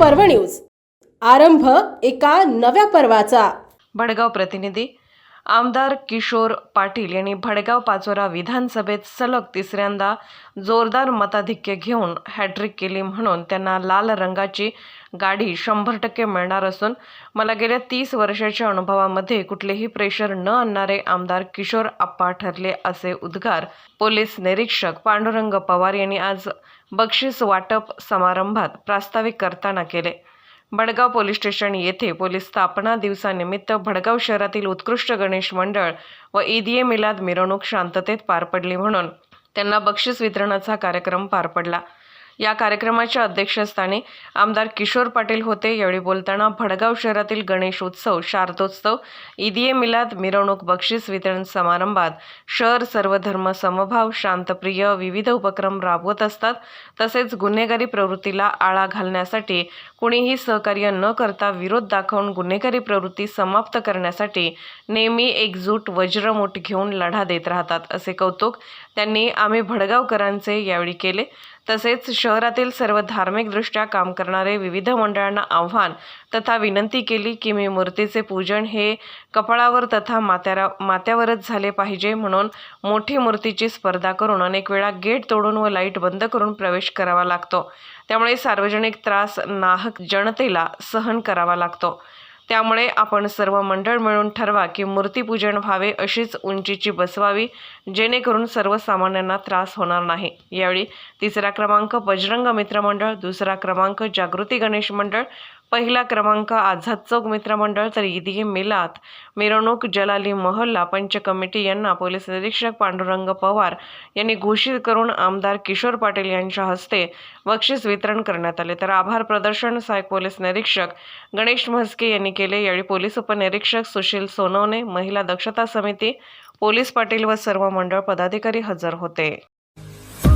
पर्व न्यूज. आरंभ एका नव्या पर्वाचा. भडगाव प्रतिनिधी आमदार किशोर पाटील यांनी भडगाव पाचोरा विधानसभेत सलग तिसऱ्यांदा जोरदार मताधिक्य घेऊन हॅट्रिक केली म्हणून त्यांना लाल रंगाची गाडी शंभर टक्के मिळणार असून मला गेल्या तीस वर्षाच्या अनुभवामध्ये कुठलेही प्रेशर न आणणारे आमदार किशोर आप्पा ठरले असे उद्गार पोलीस निरीक्षक पांडुरंग पवार यांनी आज बक्षीस वाटप समारंभात प्रास्ताविक करताना केले. भडगाव पोलीस स्टेशन येथे पोलीस स्थापना दिवसानिमित्त भडगाव शहरातील उत्कृष्ट गणेश मंडळ व ईद मिलाद मिरवणूक शांततेत पार पडली म्हणून त्यांना बक्षीस वितरणाचा कार्यक्रम पार पडला. या कार्यक्रमाच्या अध्यक्षस्थानी आमदार किशोर पाटील होते. यावेळी बोलताना भडगाव शहरातील गणेश उत्सव शारदोत्सव ईद ए मिलाद मिरवणूक बक्षीस वितरण समारंभात शहर सर्वधर्म समभाव शांतप्रिय विविध उपक्रम राबवत असतात. तसेच गुन्हेगारी प्रवृत्तीला आळा घालण्यासाठी कुणीही सहकार्य न करता विरोध दाखवून गुन्हेगारी प्रवृत्ती समाप्त करण्यासाठी नेहमी एकजूट वज्रमूठ घेऊन लढा देत राहतात असे कौतुक त्यांनी आम्ही भडगावकरांचे यावेळी केले. तसेच शहरातील सर्व धार्मिकदृष्ट्या काम करणारे विविध मंडळांना आव्हान तथा विनंती केली की मी मूर्तीचे पूजन हे कपाळावर तथा मात्यारा मात्यावरच झाले पाहिजे म्हणून मोठी मूर्तीची स्पर्धा करून अनेक वेळा गेट तोडून व लाइट बंद करून प्रवेश करावा लागतो. त्यामुळे सार्वजनिक त्रास नाहक जनतेला सहन करावा लागतो. त्यामुळे आपण सर्व मंडळ मिळून ठरवा की मूर्तीपूजन व्हावे अशीच उंचीची बसवावी जेणेकरून सर्वसामान्यांना त्रास होणार नाही. यावेळी तिसरा क्रमांक बजरंग मित्रमंडळ दुसरा क्रमांक जागृती गणेश मंडळ पहिला क्रमांक आझाद चौक मित्रमंडळ तर ईदी मिलात मिरवणूक जलाली महल्ला पंच कमिटी यांना पोलीस निरीक्षक पांडुरंग पवार यांनी घोषित करून आमदार किशोर पाटील यांच्या हस्ते बक्षीस वितरण करण्यात आले. तर आभार प्रदर्शन सहाय्यक पोलीस निरीक्षक गणेश म्हस्के यांनी केले. यावेळी पोलीस उपनिरीक्षक सुशील सोनवणे महिला दक्षता समिती पोलीस पाटील व सर्व मंडळ पदाधिकारी हजर होते.